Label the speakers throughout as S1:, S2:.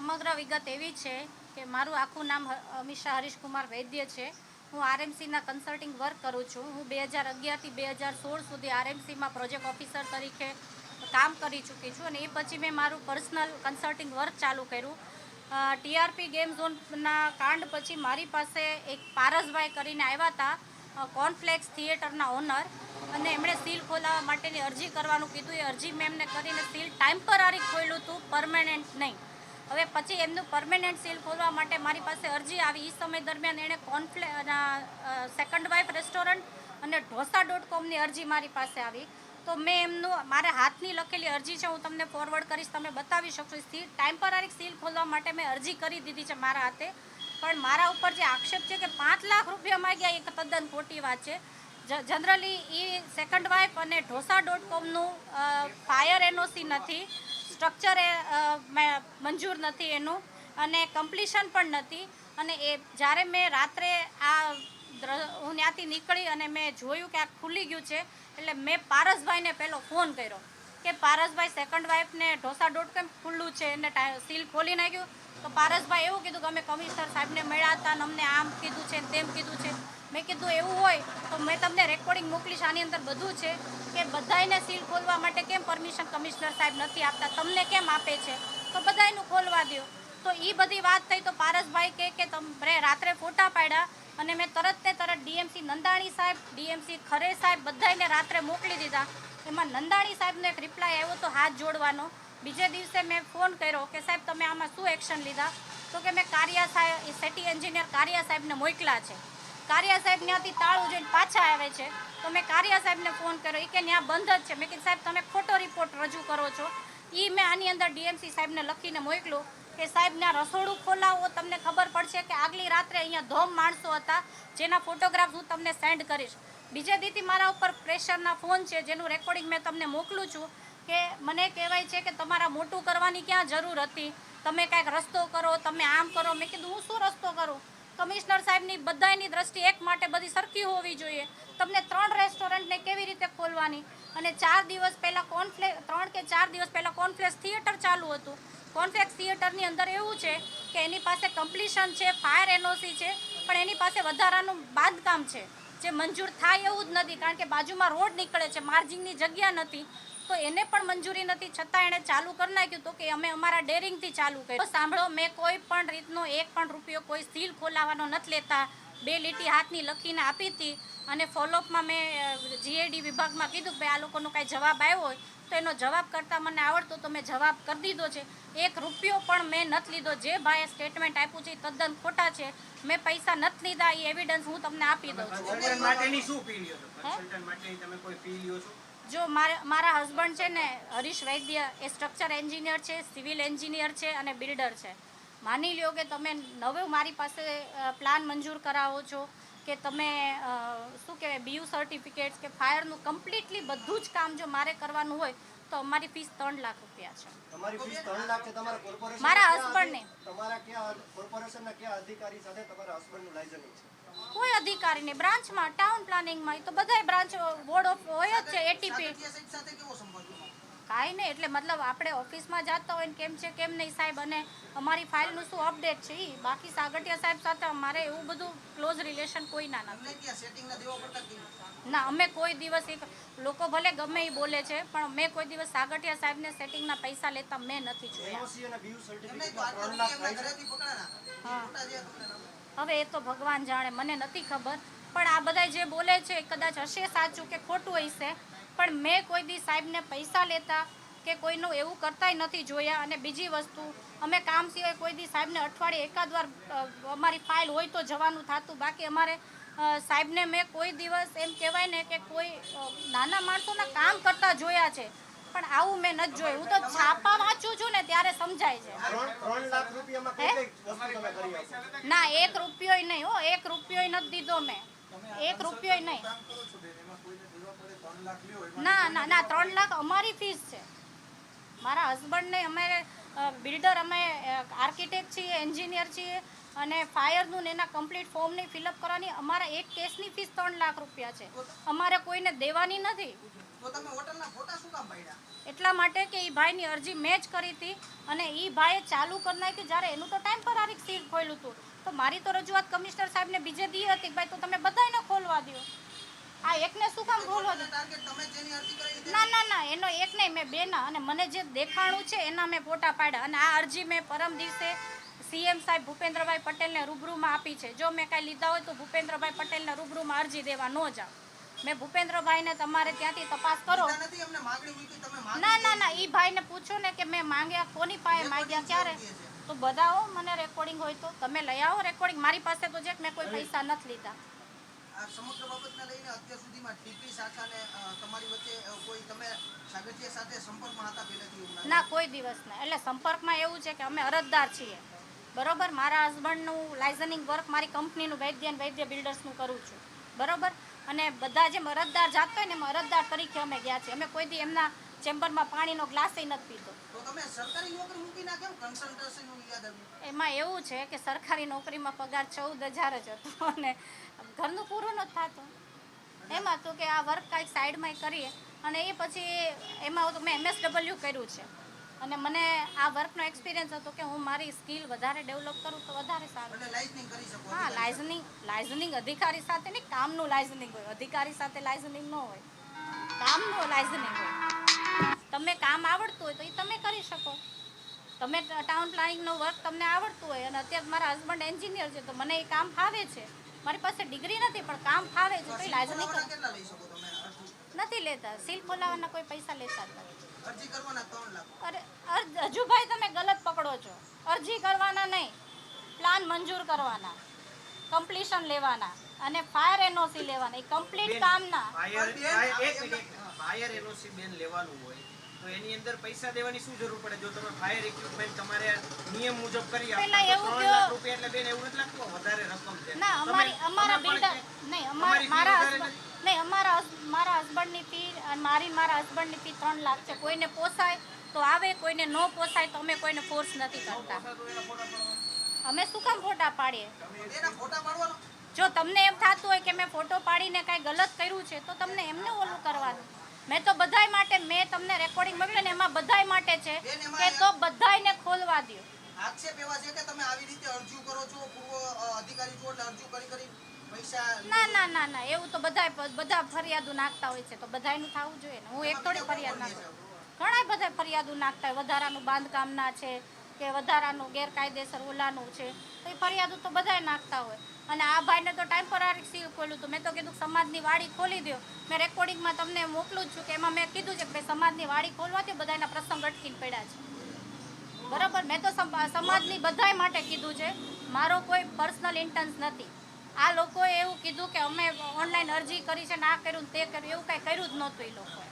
S1: સમગ્ર વિગત એવી છે કે મારું આખું નામ અમિષા હરીશકુમાર વૈદ્ય છે. હું આરએમસીના કન્સલ્ટિંગ વર્ક કરું છું. હું બે હજાર અગિયારથી બે હજાર સોળ સુધી આરએમસીમાં પ્રોજેક્ટ ઓફિસર તરીકે કામ કરી ચૂકી છું અને એ પછી મેં મારું પર્સનલ કન્સલ્ટિંગ વર્ક ચાલુ કર્યું. ટીઆરપી ગેમ ઝોનના કાંડ પછી મારી પાસે એક પારસભાઈ કરીને આવ્યા હતા કોર્નફ્લેક્સ થિયેટરના ઓનર અને એમણે સીલ ખોલાવવા માટેની અરજી કરવાનું કીધું. એ અરજી મેં એમને કરીને સીલ ટેમ્પરરી ખોલ્યું હતું પરમેનન્ટ નહીં. હવે પછી એમનું પરમેનન્ટ સીલ ખોલવા માટે મારી પાસે અરજી આવી. એ સમય દરમિયાન એણે કોર્નફ્લે સેકન્ડ વાઇફ રેસ્ટોરન્ટ અને ઢોસા ડોટ કોમની અરજી મારી પાસે આવી. તો મેં એમનું, મારા હાથની લખેલી અરજી છે, હું તમને ફોરવર્ડ કરીશ તમે બતાવી શકશો સીલ ટેમ્પરરી સીલ ખોલવા માટે મેં અરજી કરી દીધી છે મારા હાથે. પણ મારા ઉપર જે આક્ષેપ છે કે પાંચ લાખ રૂપિયા માગ્યા, એ તદ્દન ખોટી વાત છે. જનરલી એ સેકન્ડ વાઇફ અને ઢોસા ડોટ કોમનું ફાયર એનઓસી નથી. સ્ટ્રક્ચર એ મંજૂર નથી એનું અને કમ્પ્લીશન પણ નથી. અને એ જ્યારે મેં રાત્રે આ હું ત્યાંથી નીકળી અને મેં જોયું કે આ ખુલી ગયું છે, એટલે મેં પારસભાઈને પહેલો ફોન કર્યો કે પારસભાઈ સેકન્ડ વાઇફને ઢોસા ડોટ કેમ ખુલ્લું છે, એને સીલ ખોલી નાખ્યું. તો પારસભાઈ એવું કીધું કે અમે કમિશનર સાહેબને મળ્યા હતા અને અમને આમ કીધું છે તેમ કીધું છે. મેં કીધું એવું હોય તો મેં તમને રેકોર્ડિંગ મોકલીશ, આની અંદર બધું છે કે બધાયને સીલ ખોલવા માટે કેમ પરમિશન કમિશનર સાહેબ નથી આપતા? તમને કેમ આપે છે? તો બધાયનું ખોલવા દો તો એ બધી વાત થઈ તો પારસભાઈ કહે કે તમે રાત્રે ફોટા પાડ્યા અને મેં તરત ને તરત ડીએમસી નંદાણી સાહેબ, ડીએમસી ખરે સાહેબ બધાયને રાત્રે મોકલી દીધા. એમાં નંદાણી સાહેબનો એક રિપ્લાય આવ્યો તો હાથ જોડવાનો. બીજે દિવસે મેં ફોન કર્યો કે સાહેબ તમે આમાં શું એક્શન લીધા? તો કે મેં કારિયા સાહેબ સિટી એન્જિનિયર કારિયા સાહેબને મોકલા છે. કારિયા સાહેબ ત્યાંથી તાળું જોઈને પાછા આવે છે. તો મેં કારિયા સાહેબને ફોન કર્યો. એ કે ત્યાં બંધ જ છે. મેં કીધું, સાહેબ, તમે ખોટો રિપોર્ટ રજૂ કરો છો. એ મેં આની અંદર ડીએમસી સાહેબને લખીને મોકલું કે, સાહેબ ત્યાં રસોડું ખોલાવો. તમને ખબર પડશે કે આગલી રાત્રે અહીંયા ધોમ માણસો હતા. જેના ફોટોગ્રાફ હું તમને સેન્ડ કરીશ. બીજે દીથી મારા ઉપર પ્રેશરના ફોન છે. જેનું રેકોર્ડિંગ મેં તમને મોકલું છું. કે મને કહેવાય છે કે તમારા મોટું કરવાની ક્યાં જરૂર હતી? તમે કાંઈક રસ્તો કરો, તમે આમ કરો. મેં કીધું, હું શું રસ્તો કરું? કમિશનર સાહેબની બધાની દ્રષ્ટિ એક માટે બધી સરખી હોવી જોઈએ. તમને ત્રણ રેસ્ટોરન્ટને કેવી રીતે ખોલવાની? અને ચાર દિવસ પહેલાં કોન્ફ્લે ત્રણ કે ચાર દિવસ પહેલાં કોન્ફ્લેક્સ થિયેટર ચાલુ હતું. કોન્ફ્લેક્સ થિયેટરની અંદર એવું છે કે એની પાસે કમ્પ્લીશન છે, ફાયર એનઓસી છે, પણ એની પાસે વધારાનું બાંધકામ છે. જે મંજૂર થાય એવું જ નથી, કારણ કે બાજુમાં રોડ નીકળે છે માર્જિંગની જગ્યા નથી. તો એને પણ મંજૂરી નથી. છતાં એણે ચાલુ કરી નાખ્યું તો કે અમે અમારા ડેરિંગથી ચાલુ કર્યું. સાંભળો મેં કોઈ પણ રીતનો એક પણ રૂપિયો કોઈ સીલ ખોલાવવાનો નથી લેતા. બે લીટી હાથની લખીને આપી હતી અને ફોલોઅપમાં મેં જીએડી વિભાગમાં કીધું કે ભાઈ આ લોકોનો કાંઈ જવાબ આવ્યો હોય તો એનો જવાબ કરતાં મને આવડતો તો મેં જવાબ કરી દીધો છે. એક રૂપિયો પણ મેં નથી લીધો. જે ભાઈએ સ્ટેટમેન્ટ આપ્યું છે એ તદ્દન ખોટા છે. મેં પૈસા નથી લીધા. એ એવિડન્સ હું તમને આપી દઉં છું? જો મારા મારા હસબન્ડ છે ને, હરીશ વૈદ્ય, એ સ્ટ્રક્ચર એન્જિનિયર છે સિવિલ એન્જિનિયર છે અને બિલ્ડર છે. માની લ્યો કે તમે નવે મારી પાસે પ્લાન મંજૂર કરાવો છો કે તમે શું કહેવાય બીયુ સર્ટિફિકેટ્સ કે ફાયરનું કમ્પ્લીટલી બધું જ કામ જો મારે કરવાનું હોય તો અમારી ફીસ ત્રણ લાખ રૂપિયા છે.
S2: તમારી ફીસ ત્રણ લાખ છે તમારા કોર્પોરેશન
S1: મારા husband-ને.
S2: તમારા ક્યાં કોર્પોરેશનના કયા અધિકારી સાથે તમારા હસબન્ડનું લાયસન્સ છે?
S1: કોઈ અધિકારી નહીં. બ્રાન્ચમાં ટાઉન પ્લાનિંગમાં એ તો બધાય બ્રાન્ચ બોર્ડ ઓફ હોય જ છે એટીપી કાંઈ નહીં એટલે મતલબ આપણે ઓફિસમાં જતા હોય ને કેમ છે કેમ નહીં સાહેબ? અને અમારી ફાઇલનું શું અપડેટ છે એ બાકી સાગઠિયા સાહેબ સાથે અમારે એવું બધું ક્લોઝ રિલેશન કોઈના નથી. ના અમે કોઈ દિવસ એક લોકો ભલે ગમે એ બોલે છે પણ મેં કોઈ દિવસ સાગઠિયા સાહેબને સેટિંગના પૈસા લેતા મેં નથી જોયા. હવે એ તો ભગવાન જાણે મને નથી ખબર પણ આ બધા જે બોલે છે એ કદાચ હશે સાચું કે ખોટું હશે પણ મેં કોઈ દી સાહેબને પૈસા લેતા કે કોઈનું એવું કરતાય નથી જોયા અને બીજી વસ્તુ અમે કામ સિવાય કોઈ દી સાહેબને અઠવાડિયે એકાદ વાર અમારી ફાઇલ હોય તો જવાનું થતું બાકી અમારે સાહેબને મેં કોઈ દિવસ એમ કહેવાય ને કે કોઈ નાના માણસોના કામ કરતા જોયા છે પણ આવું મેં નથી જોયું. હું તો છાપા વાંચું છું ને ત્યારે સમજાય છે. ના એક રૂપિયોય નહીં હો એક રૂપિયોય નથી દીધો મેં. એક રૂપિયો નહીં. ના ના ના ત્રણ લાખ અમારી ફીસ છે. મારા હસબન્ડને અમે બિલ્ડર અમે આર્કિટેક્ટ છીએ એન્જિનિયર છીએ અને ફાયરનું ને એના કમ્પ્લીટ ફોર્મની ફિલઅપ કરવાની અમારા એક કેસની ફીસ ત્રણ લાખ રૂપિયા છે. અમારે કોઈને દેવાની નથી. એટલા માટે કે એ ભાઈની અરજી મેચ કરી હતી અને એ ભાઈએ ચાલુ કરી નાખ્યું જ્યારે એનું તો ટેમ્પરરી સીટ ખોલ્યું હતું. તો મારી તો રજૂઆત કમિશનર સાહેબને બીજે દી હતી ભાઈ તો તમે બધાને ખોલવા દો આ એકને શું કામ ખોલવા દો ના ના ના એનો એક નહીં મેં બેના અને મને જે દેખાણું છે એના મેં ફોટા પાડ્યા અને આ અરજી મેં પરમ દિવસે સીએમ સાહેબ ભૂપેન્દ્રભાઈ પટેલને રૂબરૂમાં આપી છે. જો મેં કાંઈ લીધા હોય તો ભૂપેન્દ્રભાઈ પટેલને રૂબરૂમાં અરજી દેવા ન જાઓ. મેં ભૂપેન્દ્રભાઈને તમારે ત્યાંથી તપાસ કરો. ના ના ના એ ભાઈને પૂછો ને કે મેં માંગ્યા કોની પાસે માંગ્યા ક્યારે? તો બધાઓ મને રેકોર્ડિંગ હોય તો તમે લઈ આવો રેકોર્ડિંગ મારી પાસે તો છે મેં કોઈ પૈસા નથી લીધા.
S3: આ બાબતને લઈને અત્યાર સુધીમાં ટીપી શાખા તમારી વચ્ચે કોઈ તમે સાગઠિયા સાથે સંપર્કમાં હતા પહેલેથી
S1: ના કોઈ દિવસ ના એટલે સંપર્કમાં એવું છે કે અમે અરજદાર છીએ. બરોબર? મારા હસબન્ડનું લાઇઝનિંગ વર્ક મારી કંપનીનું વૈદ્ય અને વૈદ્ય બિલ્ડર્સનું કરું છું. બરોબર? અને બધા જે મરદદાર જાત હોય ને એમ અરજદાર તરીકે અમે ગયા છીએ. અમે કોઈ દી એમના ચેમ્બરમાં પાણીનો ગ્લાસ નથી પીધો. એમાં એવું છે કે સરકારી નોકરીમાં પગાર ચૌદ હજાર જ હતો અને ઘરનું પૂરું નથી થતું. એમાં તો કે આ વર્ક કાંઈક સાઈડમાં કરીએ. અને એ પછી એમાં તો મેં એમએસડબલ્યુ કર્યું છે. અને મને આ વર્કનો એક્સપિરિયન્સ હતો કે હું મારી સ્કિલ વધારે ડેવલપ કરું તો વધારે સારું. હા લાઇઝનિંગ લાઇઝનિંગ અધિકારી સાથે નહીં કામનું લાઇઝનિંગ હોય. અધિકારી સાથે લાઇઝનિંગ ન હોય. કામનું લાઇઝનિંગ હોય. તમને કામ આવડતું હોય તો એ તમે કરી શકો. તમે ટાઉન પ્લાનિંગનો વર્ક તમને આવડતું હોય અને અત્યારે મારા હસબન્ડ એન્જિનિયર છે તો મને એ કામ ફાવે છે. મારી પાસે ડિગ્રી નથી પણ કામ ફાવે છે તો એ લાઇઝનિંગ નથી લેતા. સીલ ખોલાવવાના કોઈ પૈસા લેતા જ નથી.
S3: અરજી કરવાના 3 લાખ.
S1: અરે અરજ હજુભાઈ તમે ગલત પકડો છો. અરજી કરવાના નહીં. પ્લાન મંજૂર કરવાના. કમ્પ્લીશન લેવાના અને ફાયર એનઓસી લેવાના. એ કમ્પ્લીટ કામના.
S4: ફાયર ફાયર- એક મિનિટ. ફાયર એનઓસી બેન લેવાનું હોય. તો એની અંદર પૈસા દેવાની શું જરૂર પડે? જો તમે ફાયર ઇક્વિપમેન્ટ તમારે નિયમ મુજબ કરી આપો તો
S1: એવું
S4: ત્રણ લાખ રૂપિયા એટલે બેન એવું નથી લાગતું? વધારે રકમ છે.
S1: ના અમારી અમારા બિલ્ડર નહીં અમારા મારા નહીં અમારા મારા હસબન્ડની ફી અને મારી મારા હસબન્ડની ફી ત્રણ લાખ છે. કોઈને પોસાય તો આવે કોઈને ન પોસાય તો અમે કોઈને ફોર્સ નથી કરતા. અમે શું કામ ફોટા પાડીએ? જો તમને એમ થતું હોય કે મેં ફોટો પાડીને કાંઈ ગલત કર્યું છે તો તમને એમને ઓલું કરવાનું. મેં તો બધાય માટે મેં તમને રેકોર્ડિંગ મોકલ્યું ને એમાં બધાય માટે છે કે તો બધાયને ખોલવા દો
S3: આક્ષેપ એવા છે કે તમે આવી રીતે અરજી કરો છો પૂર્વ અધિકારી છો એટલે અરજી કરી કરી
S1: ના ના ના ના એવું તો બધાય બધા ફરિયાદો નાખતા હોય છે તો બધાયનું થવું જોઈએ ને. હું એક થોડી ફરિયાદ નાખું. ઘણા બધા ફરિયાદો નાખતા હોય. વધારાનું બાંધકામના છે કે વધારાનું, ગેરકાયદેસર ઓલાનું છે. તો એ ફરિયાદો તો બધાય નાખતા હોય. અને આ ભાઈને તો ટેમ્પરરી સીલ ખોલ્યું હતું. મેં તો કીધું સમાજની વાડી ખોલી દો મેં રેકોર્ડિંગમાં તમને મોકલું જ છું કે એમાં મેં કીધું છે કે ભાઈ સમાજની વાડી ખોલવાથી બધાના પ્રસંગ અટકીને પડ્યા છે. બરાબર? મેં તો સમ- સમાજની બધાય માટે કીધું છે. મારો કોઈ પર્સનલ ઇન્ટન્સ નથી. આ લોકોએ એવું કીધું કે અમે ઓનલાઈન અરજી કરી છે ને આ કર્યું તે કર્યું. એવું કાંઈ કર્યું જ નહોતું એ લોકોએ.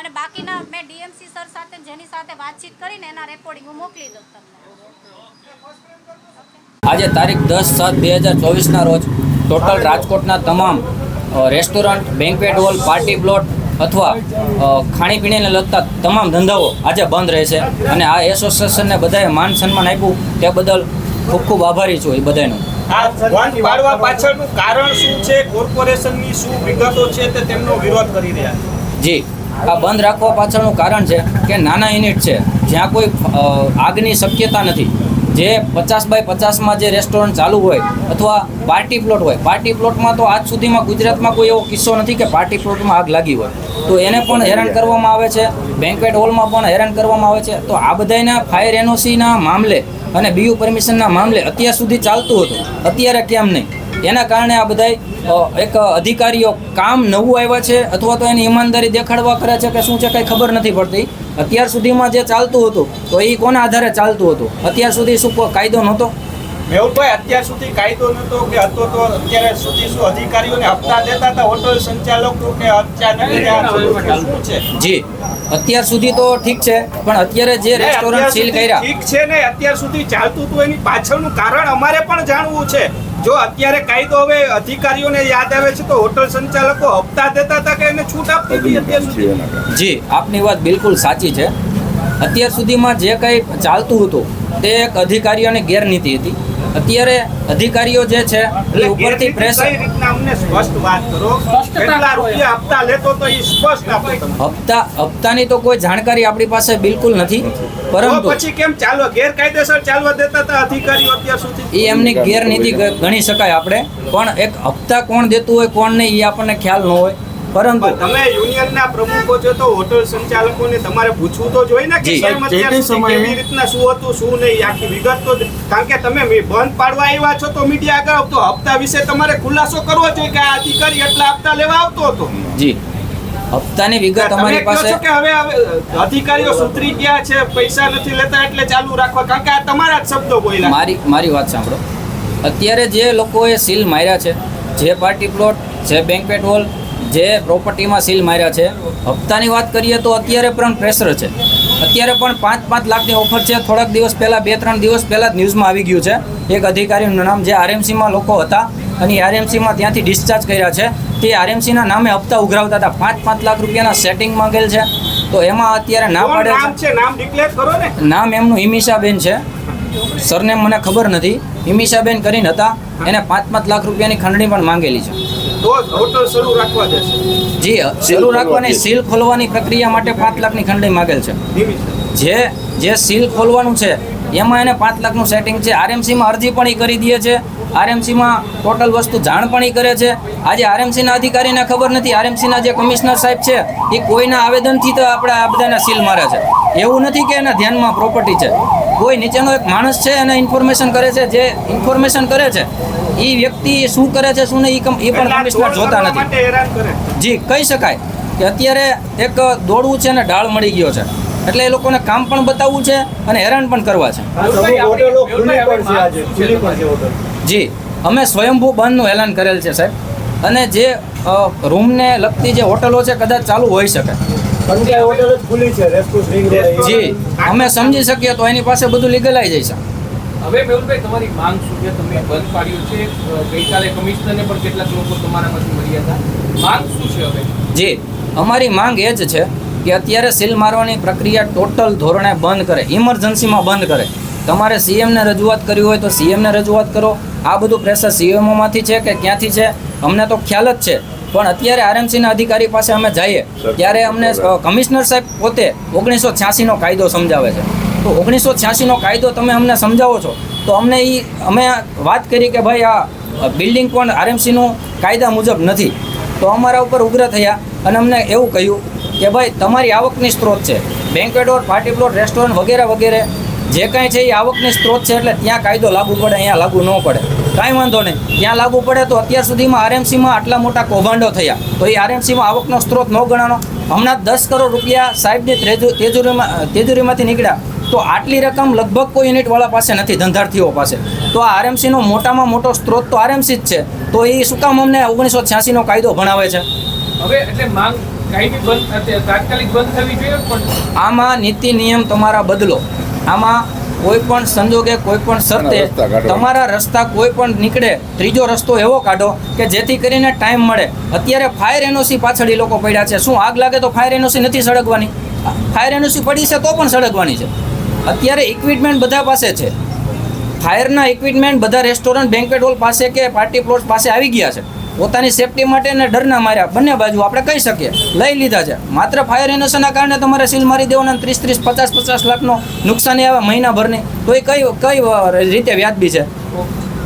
S1: અને બાકીના મેં ડીએમસી સર સાથે જેની સાથે વાતચીત કરીને એના રેકોર્ડિંગ હું મોકલી દઉં તમને.
S5: આજે તારીખ દસ સાત બે હજાર ચોવીસના રોજ ટોટલ રાજકોટના તમામ restaurant banquet hall party plot અથવા ખાણીપીણીને લગતા તમામ ધંધાઓ આજે બંધ રહેશે. અને આ એસોસિએશનને બધાએ માન સન્માન આપ્યું તે બદલ ખૂબ ખૂબ આભારી છું એ બધાનો.
S6: આ બંધ પાડવા પાછળનું કારણ શું છે? કોર્પોરેશનની શું વિગતો છે તે તેમનો વિરોધ કરી રહ્યા
S5: જી. આ બંધ રાખવા પાછળનું કારણ છે કે નાના યુનિટ છે. જ્યાં કોઈ આગની શક્યતા નથી. જે પચાસ બાય પચાસમાં જે રેસ્ટોરન્ટ ચાલુ હોય અથવા પાર્ટી પ્લોટ હોય, પાર્ટી પ્લોટમાં તો આજ સુધીમાં ગુજરાતમાં કોઈ એવો કિસ્સો નથી કે પાર્ટી પ્લોટમાં આગ લાગી હોય. તો એને પણ હેરાન કરવામાં આવે છે. બેન્કવેટ હોલમાં પણ હેરાન કરવામાં આવે છે. તો આ બધાના ફાયર એનઓસીના મામલે અને બીયુ પરમિશનના મામલે અત્યાર સુધી ચાલતું હતું. અત્યારે કેમ નહીં. એના કારણે આ બધાય એક અધિકારીઓ કામ નવું આવ્યા છે અથવા તો એની ઈમાનદારી દેખાડવા કરે છે કે શું છે કંઈ ખબર નથી પડતી. અત્યાર સુધીમાં જે ચાલતું હતું, તો એ કોના આધારે ચાલતું હતું? અત્યાર સુધી શું કાયદો નહોતો?
S6: મેહુલભાઈ અત્યાર સુધી કાયદો નતો કે હતો તો અત્યારે સુધી શું અધિકારીઓને હપ્તા દેતા હતા હોટલ સંચાલકો કે શું છે?
S5: જી. અત્યાર સુધી તો ઠીક છે પણ અત્યારે જે
S6: અત્યાર
S5: રેસ્ટોરન્ટ સીલ
S6: સુધી
S5: કર્યા.
S6: ઠીક છે ને અત્યાર સુધી ચાલતું હતું એની પાછળનું કારણ અમારે પણ જાણવું છે. જો અત્યારે કાયદો હવે અધિકારીઓને યાદ આવે છે તો હોટલ સંચાલકો હપ્તા દેતા હતા કે એને છૂટ આપતી હતી અત્યાર સુધી?
S5: જી આપની વાત બિલકુલ સાચી છે. અત્યાર સુધીમાં જે કંઈ ચાલતું હતું તે એક અધિકારીઓની ગેરનીતિ હતી. અત્યારે અધિકારીઓ જે છે એ ઉપરથી પ્રેશર
S6: અમને સ્પષ્ટ વાત કરો? કેટલા રૂપિયા હપ્તા લેતો તો એ સ્પષ્ટ આપો
S5: હપ્તા હપ્તાની તો કોઈ જાણકારી આપણી પાસે બિલકુલ નથી પરંતુ
S6: પછી કેમ ચાલો ગેરકાયદેસર ચાલવા દેતા હતા અધિકારીઓ અત્યાર સુધી?
S5: એ એમની ગેરનીતિ ગણી શકાય આપણે પણ એક હપ્તા કોણ દેતું હોય કોણ નહીં એ આપણને ખ્યાલ ન હોય. પરંતુ
S6: તમે યુનિયનના પ્રમુખો છો તો હોટલ સંચાલકોને તમારે પૂછવું તો જોઈએ ને કે કેવી રીતના શું હતું શું નહીં આખી વિગત તો કારણ કે તમે બંધ પાડવા આવ્યા છો તો મીડિયા આગળ આવતો. હપ્તા વિશે તમારે ખુલાસો કરવો જોઈએ કે આ અધિકારી એટલા હપ્તા લેવા આવતો હતો?
S5: જી. હપ્તાની વિગત અમારી પાસે
S6: કે હવે હવે અધિકારીઓ સુધરી ગયા છે પૈસા નથી લેતા એટલે ચાલુ રાખવા. કારણ કે આ તમારા જ શબ્દો બોલ્યા.
S5: મારી મારી વાત સાંભળો. અત્યારે જે લોકોએ સીલ માર્યા છે જે પાર્ટી પ્લોટ જે બેન્કવેટ હોલ જે પ્રોપર્ટીમાં સીલ માર્યા છે. હપ્તાની વાત કરીએ તો અત્યારે પણ પ્રેશર છે. અત્યારે પણ પાંચ પાંચ લાખની ઓફર છે. થોડાક દિવસ પહેલાં બે ત્રણ દિવસ પહેલાં જ ન્યૂઝમાં આવી ગયું છે. એક અધિકારીનું નામ જે આરએમસીમાં લોકો હતા અને આરએમસીમાં ત્યાંથી ડિસ્ચાર્જ કર્યા છે. તે આરએમસીના નામે હપ્તા ઉઘરાવતા હતા. પાંચ પાંચ લાખ રૂપિયાના સેટિંગ માંગેલ છે. તો એમાં અત્યારે ના પાડે
S6: નામ
S5: છે?
S6: નામ
S5: એમનું હિમિશાબેન છે. સરનેમ મને ખબર નથી. હિમિશાબેન કરીને હતા. એને પાંચ પાંચ લાખ રૂપિયાની ખંડણી પણ માંગેલી છે.
S6: તો હોટલ શરૂ રાખવા દેશે.
S5: જી શરૂ રાખવાની સીલ ખોલવાની પ્રક્રિયા માટે પાંચ લાખની ખંડણી માગેલ છે. જે જે સીલ ખોલવાનું છે એમાં એને પાંચ લાખનું સેટિંગ છે. આરએમસીમાં અરજી પણ એ કરી દે છે. આરએમસીમાં ટોટલ વસ્તુ જાણ પણ એ કરે છે. આજે આરએમસીના અધિકારીને ખબર નથી. આરએમસીના જે કમિશનર સાહેબ છે એ કોઈના આવેદનથી તો આપણે આ બધાને સીલ મારે છે. એવું નથી કે એના ધ્યાનમાં પ્રોપર્ટી છે. કોઈ નીચેનો એક માણસ છે એને ઇન્ફોર્મેશન કરે છે. જે ઇન્ફોર્મેશન કરે છે એ વ્યક્તિ શું કરે છે શું નહીં એ પણ કમિશનર જોતા નથી.
S6: માટે હેરાન કરે.
S5: જી કહી શકાય કે અત્યારે એક દોડવું છે ને ઢાળ મળી ગયો છે. એટલે એ લોકોને કામ પણ બતાવવું છે અને હેરાન પણ કરવા છે. જી અમે સ્વયંભૂ બંધનું એલાન કરેલ છે સાહેબ. અને જે રૂમને લગતી જે હોટલો છે કદાચ ચાલુ હોઈ શકે. જી અમે સમજી શકીએ તો એની પાસે બધું લીગલાઈ જશે
S7: હવે મેહુલભાઈ તમારી માંગ શું છે? તમે બંધ પાડ્યું છે. ગઈકાલે કમિશનરને પણ કેટલાક લોકો તમારામાંથી મળ્યા હતા. માંગ શું છે હવે?
S5: જી અમારી માંગ એ જ છે કે અત્યારે સીલ મારવાની પ્રક્રિયા ટોટલ ધોરણે બંધ કરે ઇમરજન્સીમાં બંધ કરે. તમારે સીએમને રજૂઆત કરવી હોય તો સીએમને રજૂઆત કરો. આ બધું પ્રેશર સીએમઓમાંથી છે કે ક્યાંથી છે? અમને તો ખ્યાલ જ છે. પણ અત્યારે આરએમસીના અધિકારી પાસે અમે જઈએ ત્યારે અમને કમિશનર સાહેબ પોતે ઓગણીસો છ્યાસીનો કાયદો સમજાવે છે. તો ઓગણીસો છ્યાસીનો કાયદો તમે અમને સમજાવો છો, તો અમને એ અમે વાત કરી કે ભાઈ આ બિલ્ડિંગ પણ આરએમસીનું કાયદા મુજબ નથી. તો અમારા ઉપર ઉગ્ર થયા અને અમને એવું કહ્યું કે ભાઈ, તમારી આવકની સ્ત્રોત છે. બેન્કવેટ પાર્ટી પ્લોટ રેસ્ટોરન્ટ વગેરે વગેરે, જે કાંઈ છે એ આવકની સ્ત્રોત છે એટલે ત્યાં કાયદો લાગુ પડે, અહીંયા લાગુ ન પડે. કાંઈ વાંધો નહીં. ત્યાં લાગુ પડે તો અત્યાર સુધીમાં આરએમસીમાં આટલા મોટા કૌભાંડો થયા. તો એ આરએમસીમાં આવકનો સ્ત્રોત ન ગણાનો. હમણાં દસ કરોડ રૂપિયા સાહેબની તેજુરીમાં તેજુરીમાંથી નીકળ્યા. તો આટલી રકમ લગભગ કોઈ યુનિટવાળા પાસે નથી ધંધાર્થીઓ પાસે. તો આ આરએમસીનો મોટામાં મોટો સ્ત્રોત તો આરએમસી જ છે. તો એ શું કામ અમને ઓગણીસો છ્યાસીનો કાયદો ભણાવે છે?
S7: હવે એટલે માંગ કાયમી બંધ અત્યારે તાત્કાલિક બંધ થવી જોઈએ પણ
S5: આમાં નીતિ નિયમ તમારા બદલો. આમાં કોઈ પણ સંજોગે કોઈ પણ શરતે તમારા રસ્તા કોઈ પણ નીકળે ત્રીજો રસ્તો એવો કાઢો કે જેથી કરીને ટાઈમ મળે. અત્યારે ફાયર એનઓસી પાછળ એ લોકો પડ્યા છે. શું આગ લાગે તો ફાયર એનઓસી નથી સળગવાની? ફાયર એનઓસી પડી છે તો પણ સળગવાની છે. અત્યારે ઇક્વિપમેન્ટ બધા પાસે છે. ફાયરના ઇક્વિપમેન્ટ બધા રેસ્ટોરન્ટ બેન્કેટ હોલ પાસે કે પાર્ટી પ્લોટ પાસે આવી ગયા છે. પોતાની સેફટી માટે ડર ડરના માર્યા. બંને બાજુ આપણે કહી શકીએ. લઈ લીધા છે. માત્ર ફાયર એનોસના કારણે તમારે સીલ મારી દેવાના ત્રીસ ત્રીસ, પચાસ પચાસ લાખનો નુકસાની આવે મહિનાભરની. તો એ કઈ કઈ રીતે વ્યાજબી છે?